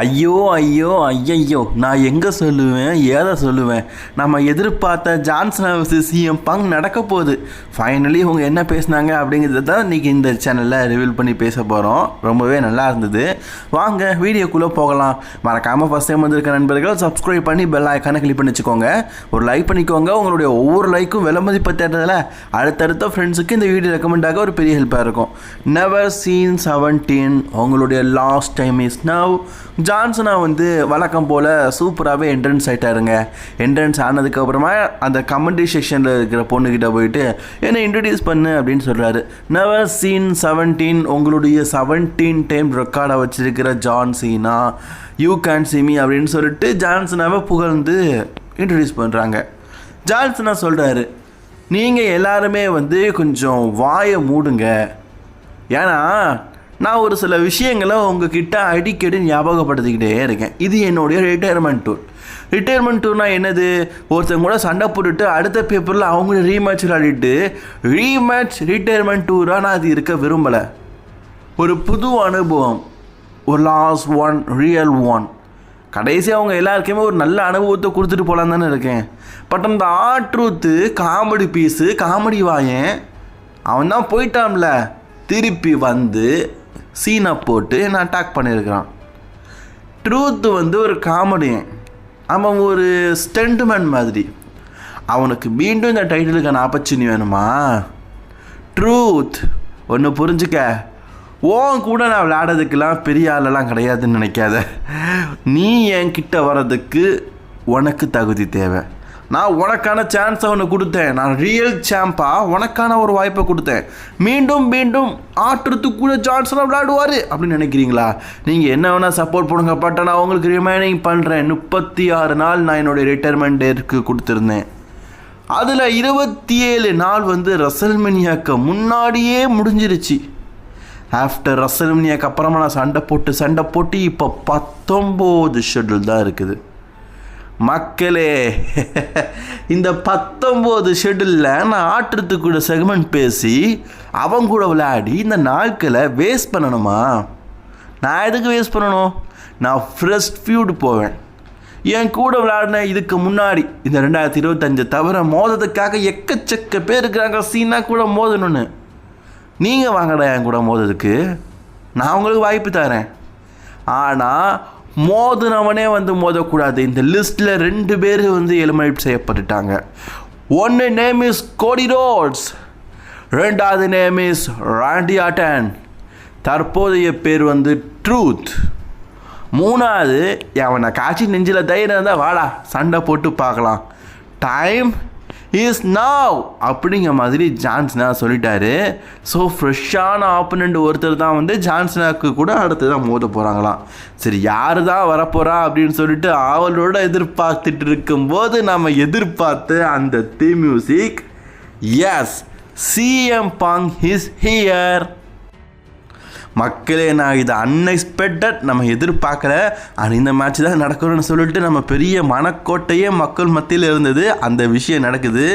ஐயோ ஐயோ ஐயையோ நான் எங்கே சொல்லுவேன்? ஏதை சொல்லுவேன்? நம்ம எதிர்பார்த்த ஜான்சன் சிஎம் பங் நடக்க போகுது. ஃபைனலி இவங்க என்ன பேசினாங்க அப்படிங்கிறத தான் இன்றைக்கி இந்த சேனலில் ரிவீல் பண்ணி பேச போகிறோம் ரொம்பவே நல்லா இருந்தது. வாங்க வீடியோக்குள்ளே போகலாம். மறக்காமல் ஃபஸ்ட் டைம் வந்திருக்க நண்பர்கள் சப்ஸ்கிரைப் பண்ணி பெல் ஐக்கானை கிளிக் பண்ணி வச்சுக்கோங்க. ஒரு லைக் பண்ணிக்கோங்க. உங்களுடைய ஒவ்வொரு லைக்கும் விலை மதிப்பு தேடுறதுல அடுத்தடுத்த ஃப்ரெண்ட்ஸுக்கு இந்த வீடியோ ரெக்கமெண்ட் ஆக ஒரு பெரிய ஹெல்ப்பாக இருக்கும். நெவர் சீன் செவன்டீன் உங்களுடைய லாஸ்ட் டைம் இஸ் நவ் ஜான்சனா வந்து வழக்கம் போல் சூப்பராகவே என்ட்ரன்ஸ் ஆகிட்டாருங்க என்ட்ரன்ஸ் ஆனதுக்கப்புறமா அந்த கமெண்ட்ரி செக்ஷனில் இருக்கிற பொண்ணுக்கிட்ட போயிட்டு என்னை இன்ட்ரடியூஸ் பண்ணு அப்படின்னு சொல்கிறாரு நெவர் சீன் செவன்டீன் உங்களுடைய செவன்டீன் டைம் ரெக்கார்டை வச்சிருக்கிற John Cena you can see me அப்படின்னு சொல்லிட்டு ஜான்சனாவை புகழ்ந்து இன்ட்ரடியூஸ் பண்ணுறாங்க ஜான்சனா சொல்கிறாரு நீங்கள் எல்லாருமே வந்து கொஞ்சம் வாயை மூடுங்க. ஏன்னா நான் ஒரு சில விஷயங்களை உங்ககிட்ட அடிக்கடி ஞாபகப்படுத்திக்கிட்டே இருக்கேன். இது என்னுடைய ரிட்டையர்மெண்ட் டூர் ரிட்டையர்மெண்ட் டூர்னா என்னது? ஒருத்தங்க கூட சண்டை போட்டுட்டு அடுத்த பேப்பரில் அவங்களும் ரீமேட்ச் விளையாடிட்டு ரீமேட்ச் ரிட்டையர்மெண்ட் டூராக நான் அது இருக்க விரும்பலை. ஒரு புது அனுபவம். ஒரு லாஸ்ட் ஒன் ரியல் ஒன் கடைசி அவங்க எல்லாருக்குமே ஒரு நல்ல அனுபவத்தை கொடுத்துட்டு போகலான்னு தானே இருக்கேன். பட் அந்த ஆட்ரூத்து காமெடி பீஸு காமெடி வாயன் அவன் தான் போயிட்டான்ல. திருப்பி வந்து சீனை போட்டு என்னை அட்டாக் பண்ணியிருக்கிறான். ட்ரூத் வந்து ஒரு காமெடியன் அவன் ஒரு ஸ்டண்ட்மேன் மாதிரி. அவனுக்கு மீண்டும் இந்த டைட்டிலுக்கான ஆப்பர்ச்சுனி வேணுமா? ட்ரூத் ஒன்று புரிஞ்சுக்க. ஓன் கூட நான் விளையாடுறதுக்கெல்லாம் பெரிய ஆளெல்லாம் கிடையாதுன்னு நினைக்காத. நீ என்கிட்ட வர்றதுக்கு உனக்கு தகுதி தேவை. நான் உனக்கான சான்ஸை ஒன்று கொடுத்தேன். நான் ரியல் சாம்பா உனக்கான ஒரு வாய்ப்பை கொடுத்தேன். மீண்டும் மீண்டும் ஆட்டுறதுக்கு கூட ஜான்சனாக விளையாடுவார் அப்படின்னு நினைக்கிறீங்களா? நீங்கள் என்ன வேணால் சப்போர்ட் பண்ணுங்க பட் நான் உங்களுக்கு ரிமைனிங் பண்ணுறேன் முப்பத்தி ஆறு நாள் நான் என்னுடைய ரிட்டையர்மெண்ட் டேருக்கு கொடுத்துருந்தேன். அதில் இருபத்தி ஏழு நாள் வந்து ரசல்மெனியாக்கு முன்னாடியே முடிஞ்சிருச்சு. ஆஃப்டர் ரசல்மெனியாக்கு அப்புறமா நான் சண்டை போட்டு சண்டை போட்டு இப்போ பத்தொம்போது ஷெட்யூல் தான் இருக்குது. மக்களே இந்த பத்தொம்போது ஷெட்யூலில் நான் ஆட்டுறதுக்கு கூட செக்மெண்ட் பேசி அவங்க கூட விளையாடி இந்த நாட்களை வேஸ்ட் பண்ணணுமா? நான் எதுக்கு வேஸ்ட் பண்ணணும்? நான் ஃப்ரெஷ் ஃபியூட் போவேன். என் கூட விளையாடின இதுக்கு முன்னாடி இந்த ரெண்டாயிரத்தி இருபத்தஞ்சை தவிர மோதத்துக்காக எக்கச்சக்க பேர் இருக்கிறாங்க. சீனா கூட மோதணும்னு. நீங்கள் வாங்கடா என் கூட மோததுக்கு. நான் உங்களுக்கு வாய்ப்பு தரேன். ஆனால் மோதினவனே வந்து மோதக்கூடாது. இந்த லிஸ்ட்டில் ரெண்டு பேர் வந்து எலிமினேட் செய்யப்பட்டுட்டாங்க. ஒன்று நேம் இஸ் கோடி ரோட்ஸ். ரெண்டாவது நேம் இஸ் ராண்டி ஆட்டன். தற்போதைய பேர் வந்து ட்ரூத். மூணாவது அவனை காய்ச்சி நெஞ்சில் தைரியம் இருந்தால் வாடா சண்டை போட்டு பார்க்கலாம். டைம் இஸ் நாவ் அப்படிங்கிற மாதிரி ஜான்சனா சொல்லிட்டாரு. ஸோ ஃப்ரெஷ்ஷான ஆப்பனண்ட் ஒருத்தர் தான் வந்து ஜான்சனாக்கு கூட அடுத்து தான் மோத போகிறாங்களாம் சரி யார் தான் வரப்போகிறா அப்படின்னு சொல்லிட்டு ஆவலோட எதிர்பார்த்துட்டு இருக்கும்போது நம்ம எதிர்பார்த்த அந்த the music is CM Punk is here மக்களே நான் இது அன்எக்ஸ்பெக்டட் நம்ம எதிர்பார்க்கல. ஆனால் இந்த மேட்ச் தான் நடக்கணும்னு சொல்லிட்டு நம்ம பெரிய மனக்கோட்டையே மக்கள் மத்தியில் இருந்தது. அந்த விஷயம் நடக்குது.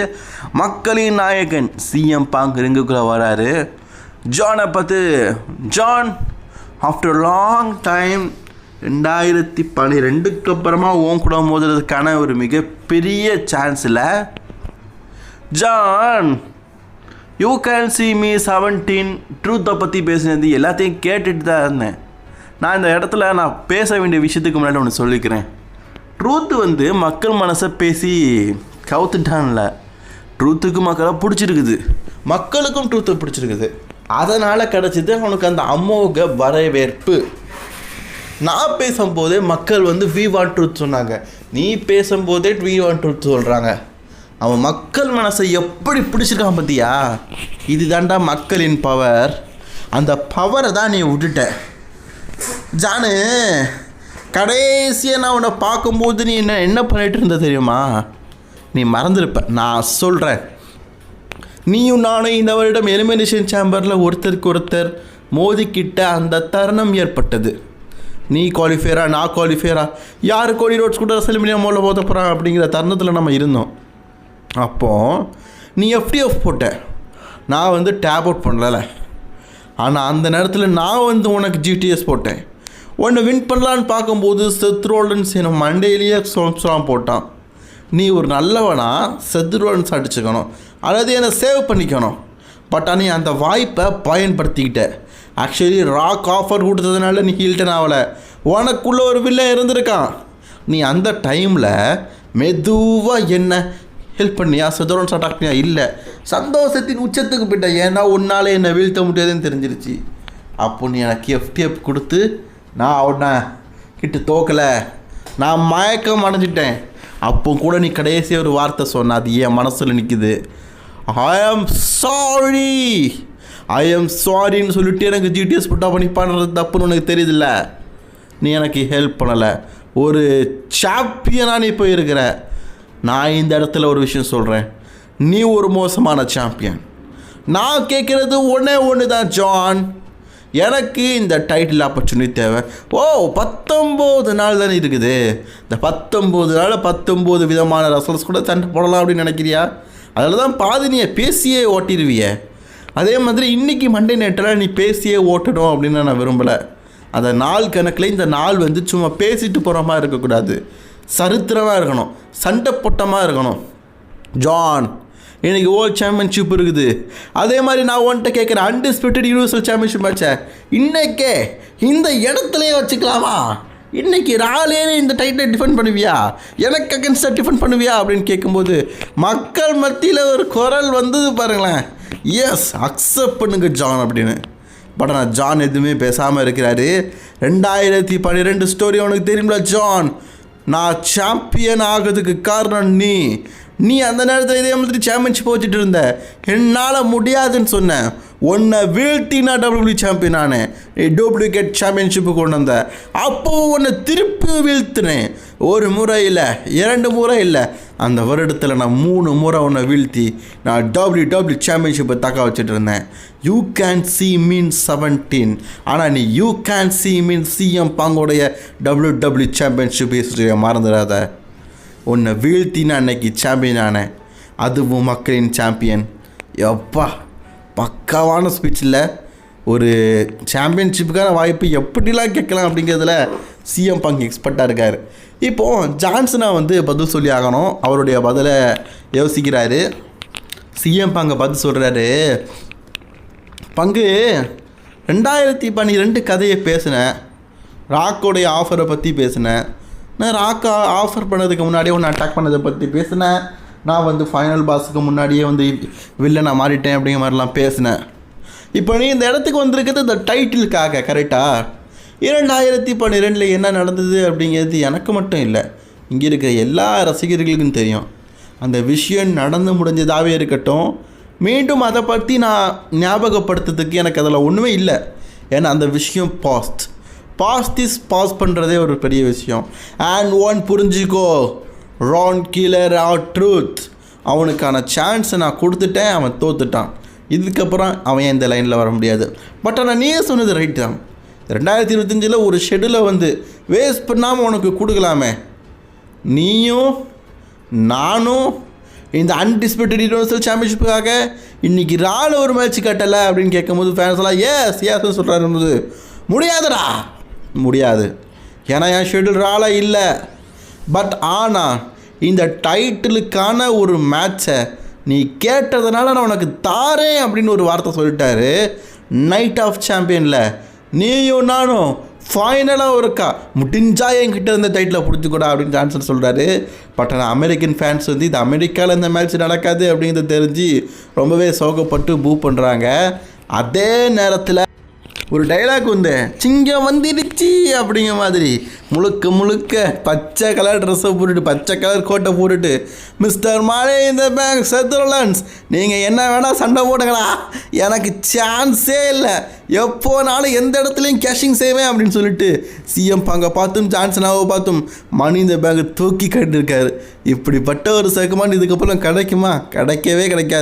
மக்களின் நாயகன் சிஎம் பாங்க் ரிங்குக்குள்ளே வராரு. ஜானை பார்த்து ஜான் ஆஃப்டர் லாங் டைம் ரெண்டாயிரத்தி பன்னிரெண்டுக்கு அப்புறமா ஓன் கூட மோதுறதுக்கான ஒரு மிகப்பெரிய சான்ஸில் John you can see me seventeen ட்ரூத்தை பற்றி பேசினது எல்லாத்தையும் கேட்டுட்டு தான் இருந்தேன். நான் இந்த இடத்துல நான் பேச வேண்டிய விஷயத்துக்கு முன்னாடி ஒன்று சொல்லிக்கிறேன். ட்ரூத்து வந்து மக்கள் மனசை பேசி கவுத்துட்டான்ல. ட்ரூத்துக்கு மக்களை பிடிச்சிருக்குது. மக்களுக்கும் ட்ரூத்தை பிடிச்சிருக்குது. அதனால் கிடச்சிது அவனுக்கு அந்த அமோக வரவேற்பு. நான் பேசும்போதே மக்கள் வந்து வி வாண்ட் ட்ரூத் சொன்னாங்க. நீ பேசும்போதே வி வாண்ட் ட்ரூத் சொல்கிறாங்க அவன் மக்கள் மனசை எப்படி பிடிச்சிருக்கான் பார்த்தியா இது தாண்டா மக்களின் பவர் அந்த பவரை தான் நீ விட்டுட்ட. ஜானு கடைசியாக நான் உன்னை பார்க்கும்போது நீ என்ன என்ன பண்ணிட்டு இருந்த தெரியுமா? நீ மறந்துருப்ப. நான் சொல்கிறேன் நீயும் நானும் இந்த வருடம் எலிமினேஷன் சேம்பரில் ஒருத்தருக்கு ஒருத்தர் மோதிக்கிட்ட அந்த தருணம் ஏற்பட்டது. நீ குவாலிஃபையரா நான் குவாலிஃபையரா யார் கோடி ரோட்ஸ் கூட செலிமினியா மோல போத போகிறான் அப்படிங்கிற தருணத்தில் நம்ம இருந்தோம். அப்போது நீ எஃப்டிஎஃப் போட்ட? நான் வந்து டேப் அவுட் பண்ணலை ஆனால் அந்த நேரத்தில் நான் வந்து உனக்கு ஜிடிஎஸ் போட்டேன். உன்னை வின் பண்ணலான்னு பார்க்கும்போது செத்ரோல்டன்ஸ் என்ன மண்டையிலேயே சோம்ஸ்லாம் போட்டான். நீ ஒரு நல்லவனா? செத்ரோல்டன்ஸ் அடிச்சுக்கணும். அல்லது என்னை சேவ் பண்ணிக்கணும். பட் நீ அந்த வாய்ப்பை பயன்படுத்திக்கிட்ட. ஆக்சுவலி ராக் ஆஃபர் கொடுத்ததுனால நீ ஹீல்டன் ஆகலை உனக்குள்ளே ஒரு வில்லன் இருந்திருக்கான். நீ அந்த டைமில் மெதுவாக என்ன ஹெல்ப் பண்ணியா? செதரோன்ஸ் அட்டாக் பண்ணியா? இல்லை. சந்தோஷத்தின் உச்சத்துக்கு போயிட்டேன் ஏன்னா உன்னால் என்னை வீழ்த்த முடியாதுன்னு தெரிஞ்சிருச்சு. அப்போ நீ எனக்கு எஃப்டிஎஃப் கொடுத்து நான் அவனை கிட்ட தோக்கலை. நான் மயக்கம் அடைஞ்சிட்டேன். அப்போ கூட நீ கடைசி ஒரு வார்த்தை சொன்ன அது என் மனசில் நிற்குது ஐ ஆம் சாரி ஐ ஆம் சாரின்னு சொல்லிட்டு எனக்கு ஜிடிஎஸ் புட்டா பண்ணி பண்ணுறது தப்புன்னு உனக்கு தெரியுதுல்ல? நீ எனக்கு ஹெல்ப் பண்ணலை. ஒரு சாம்பியனாக நீ போயிருக்கிற. நான் இந்த இடத்துல ஒரு விஷயம் சொல்கிறேன் நீ ஒரு மோசமான சாம்பியன் நான் கேட்குறது ஒன்றே ஒன்று தான் ஜான். எனக்கு இந்த டைட்டில் ஆப்பர்ச்சுனிட்டி தேவை. ஓ பத்தொம்போது நாள் தானே இருக்குது. இந்த பத்தொம்போது நாள் பத்தொம்போது விதமான ரசல்ஸ் கூட சண்டை போடலாம் அப்படின்னு நினைக்கிறியா? அதில் தான் பாதி நீ பேசியே ஓட்டிடுவிய. அதே மாதிரி இன்றைக்கி மண்டே நேட்டில் நீ பேசியே ஓட்டணும் அப்படின்னு நான் விரும்பலை. அந்த நாள் கணக்கில் இந்த நாள் வந்து சும்மா பேசிட்டு போகிற மாதிரி இருக்கக்கூடாது. சரித்திரமாக இருக்கணும். சண்டை பொட்டமாக இருக்கணும். ஜான் எனக்கு வேர்ல்ட் சாம்பியன்ஷிப் இருக்குது. அதே மாதிரி நான் உன்கிட்ட கேட்குறேன் அன்டிஸ்பியூட்டட் யூனிவர்சல் சாம்பியன்ஷிப் மேட்சை இன்னைக்கே இந்த இடத்துலையே வச்சுக்கலாமா? இன்னைக்கு ராலே இந்த டைட்டிலை டிஃபெண்ட் பண்ணுவியா? எனக்கு அகேன்ஸ்டாக டிஃபெண்ட் பண்ணுவியா? அப்படின்னு கேட்கும்போது மக்கள் மத்தியில் ஒரு குரல் வந்தது பாருங்களேன். எஸ் அக்செப்ட் பண்ணுங்க ஜான் அப்படின்னு. பட் ஆனால் ஜான் எதுவுமே பேசாமல் இருக்கிறாரு. ரெண்டாயிரத்தி பன்னிரெண்டு ஸ்டோரி உனக்கு தெரியும்ல ஜான் நான் சாம்பியன் ஆகிறதுக்கு காரணம் நீ. நீ அந்த நேரத்தில் இதே மாதிரி சாம்பியன்ஷிப் வச்சுட்டு இருந்த. என்னால் முடியாதுன்னு சொன்னேன் உன்னை வீழ்த்தி நான் டபிள்யூ சாம்பியன் ஆனேன். டூப்ளிகேட் சாம்பியன்ஷிப்பு கொண்டு வந்தேன் அப்போவும் உன்னை திருப்பி வீழ்த்தினேன். ஒரு முறை இல்லை இரண்டு முறை இல்லை. அந்த வருடத்தில் நான் மூணு முறை உன்னை வீழ்த்தி நான் டபிள்யூ டபிள்யூ சாம்பியன்ஷிப்பை தக்க வச்சுட்டு இருந்தேன். You can see me seventeen ஆனால் நீ you can see me CM பாங்கோடைய W W championship history மறந்துடாத. உன்னை வீழ்த்தின அன்னைக்கு சாம்பியன் ஆனேன். அதுவும் மக்களின் சாம்பியன் எப்பா பக்காவான ஸ்பீச்சில் ஒரு சாம்பியன்ஷிப்புக்கான வாய்ப்பு எப்படிலாம் கேட்கலாம் அப்படிங்கிறதுல சிஎம் பங்க் எக்ஸ்பர்ட்டாக இருக்கார். இப்போது ஜான்சனா வந்து பதில் சொல்லி ஆகணும். அவருடைய பதிலை யோசிக்கிறாரு. சிஎம் பங்க பதில் சொல்கிறாரு பங்கு ரெண்டாயிரத்தி பன்னிரெண்டு கதையை பேசினேன். ராக்கோடைய ஆஃபரை பற்றி பேசினேன். நான் ராக்கா ஆஃபர் பண்ணதுக்கு முன்னாடியே ஒன்று அட்டாக் பண்ணதை பற்றி பேசினேன். நான் வந்து ஃபைனல் பாஸுக்கு முன்னாடியே வந்து வில்லனை மாறிட்டேன் அப்படிங்கிற மாதிரிலாம் பேசினேன். இப்போ நீ இந்த இடத்துக்கு வந்திருக்கிறது இந்த டைட்டிலுக்காக கரெக்டாக இரண்டாயிரத்தி பன்னிரெண்டில் என்ன நடந்தது அப்படிங்கிறது எனக்கு மட்டும் இல்லை. இங்கே இருக்கிற எல்லா ரசிகர்களுக்கும் தெரியும். அந்த விஷயம் நடந்து முடிஞ்சதாகவே இருக்கட்டும். மீண்டும் அதை பற்றி நான் ஞாபகப்படுத்துறதுக்கு எனக்கு அதில் ஒன்றுமே இல்லை. ஏன்னா அந்த விஷயம் பாஸ்ட் பாஸ்ட் இஸ் பாஸ் பண்ணுறதே ஒரு பெரிய விஷயம். அண்ட் ஒன் புரிஞ்சுக்கோ ரான் கீலர் ஆர் ட்ரூத் அவனுக்கான சான்ஸை நான் கொடுத்துட்டேன் அவன் தோத்துட்டான். இதுக்கப்புறம் அவன் இந்த லைனில் வர முடியாது? பட் ஆனால் நீயே சொன்னது ரைட் தான். ரெண்டாயிரத்தி இருபத்தஞ்சில் ஒரு ஷெடியூலை வந்து வேஸ்ட் பண்ணாமல் உனக்கு கொடுக்கலாமே. நீயும் நானும் இந்த அன்டிஸ்பியூட்டட் யூனிவர்சல் சாம்பியன்ஷிப்புக்காக இன்றைக்கி ரால ஒரு மேட்ச் கட்டலை அப்படின்னு கேட்கும்போது ஃபேன்ஸ் எல்லாம் எஸ் ஏஸ்ன்னு சொல்கிறாரு முடியாதுடா. முடியாது. ஏன்னா என் ஷெடியூல் ரால இல்லை. பட் ஆனால் இந்த டைட்டிலுக்கான ஒரு மேட்சை நீ கேட்டதுனால நான் உனக்கு தாரேன் அப்படின்னு ஒரு வார்த்தை சொல்லிட்டாரு நைட் ஆஃப் சாம்பியனில் நீயும் நானும் ஃபைனலாக ஒருக்கா? முடிஞ்சா என்கிட்ட இருந்த டைட்டில் பிடிச்சிக்கூடா அப்படின்னு ஜான்சன் சொல்கிறாரு பட் ஆனால் அமெரிக்கன் ஃபேன்ஸ் வந்து இது அமெரிக்காவில் இந்த மேட்ச் நடக்காது அப்படிங்கிறத தெரிஞ்சு ரொம்பவே சோகப்பட்டு பூ பண்ணுறாங்க அதே நேரத்தில் ஒரு டைலாக் வந்து சிங்கம் வந்துடுச்சு அப்படிங்கிற மாதிரி. முழுக்க முழுக்க பச்சை கலர் ட்ரெஸ்ஸை போட்டுட்டு பச்சை கலர் கோட்டை போட்டுட்டு மிஸ்டர் மாலே இந்த பேங்க் செத்துலன்ஸ் நீங்கள் என்ன வேணால் சண்டை போடுங்களா எனக்கு சான்ஸே இல்லை. எப்போனாலும் எந்த இடத்துலையும் கேஷிங் செய்வேன் அப்படின்னு சொல்லிட்டு சிஎம் அங்கே பார்த்தும் ஜான்சனாவை பார்த்தும் மணி இந்த பேங்கை தூக்கி கட்டிருக்காரு. இப்படிப்பட்ட ஒரு செகமெண்ட் இதுக்கப்புறம் கிடைக்குமா? கிடைக்கவே கிடைக்காது.